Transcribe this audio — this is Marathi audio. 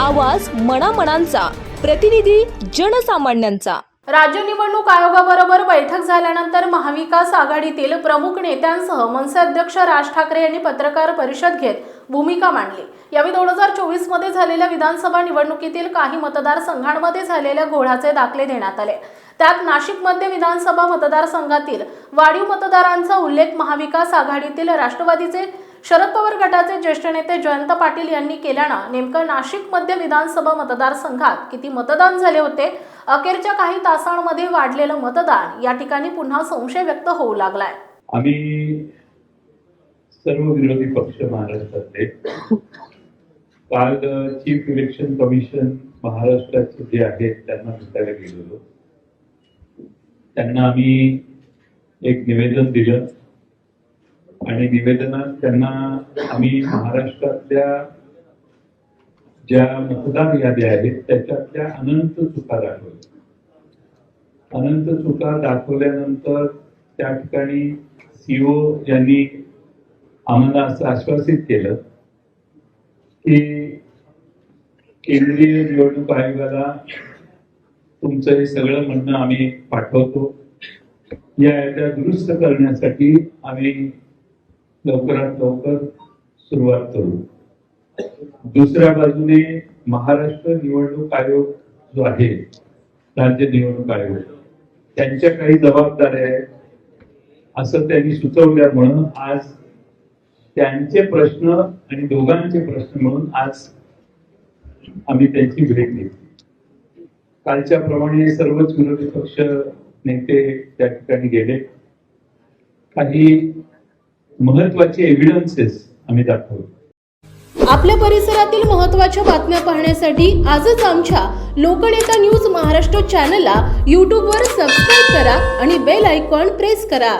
आवाज मनामनांचा प्रतिनिधी जनसामान्यांचा. राज्य निवडणूक आयोगाबरोबर बैठक झाल्यानंतर महाविकास आघाडीतील प्रमुख नेत्यांसह मनसे अध्यक्ष राज ठाकरे यांनी पत्रकार परिषद घेत भूमिका मांडली. यावेळी दोन हजार चोवीसमध्ये झालेल्या विधानसभा निवडणुकीतील काही मतदारसंघांमध्ये झालेल्या घोळाचे दाखले देण्यात आले. त्यात नाशिकमध्ये विधानसभा मतदारसंघातील वाढीव मतदारांचा उल्लेख महाविकास आघाडीतील राष्ट्रवादीचे शरद पवार गटाचे ज्येष्ठ नेते जयंत पाटील यांनी केल्यानं नेमकं नाशिक मध्य विधानसभा मतदारसंघात किती मतदान झाले होते? अखेरच्या काही तासांमध्ये वाढलेलं मतदान या ठिकाणी पुन्हा संशय व्यक्त होऊ लागलाय. आम्ही सर्व विरोधी पक्ष महाराष्ट्रातले काल चीफ इलेक्शन कमिशन महाराष्ट्राचे जे आहेत त्यांना भेटायला गेलेलो. त्यांना आम्ही एक निवेदन दिलं. आणि निवेदनात त्यांना आम्ही महाराष्ट्रातल्या ज्या मतदार याद्या आहेत त्याच्यातल्या अनंत चुका दाखवल्या. अनंत चुका दाखवल्यानंतर त्या ठिकाणी सीओ यांनी आम्हाला असं आश्वासित केलं की केंद्रीय निवडणूक आयोगाला तुमचं हे सगळं म्हणणं आम्ही पाठवतो. या याद्या दुरुस्त करण्यासाठी आम्ही लवकरात लवकर सुरुवात करू. दुसऱ्या बाजूने महाराष्ट्र निवडणूक आयोग जो आहे राज्य निवडणूक आयोग त्यांच्या काही जबाबदाऱ्या आहेत. असं त्यांनी सुचवल्यामुळं आज त्यांचे प्रश्न आणि दोघांचे प्रश्न म्हणून आज आम्ही त्यांची भेट घेतली. कालच्या प्रमाणे सर्वच विरोधी पक्ष नेते त्या ठिकाणी गेले. काही महत्त्वाचे एव्हिडन्सेस आम्ही दाखवले आपल्या परिसरातील महत्त्वाच्या बातम्या पाहण्यासाठी आजच आमच्या लोकनेता न्यूज महाराष्ट्र चॅनलला यूट्यूबवर सबस्क्राईब करा आणि बेल आयकॉन प्रेस करा.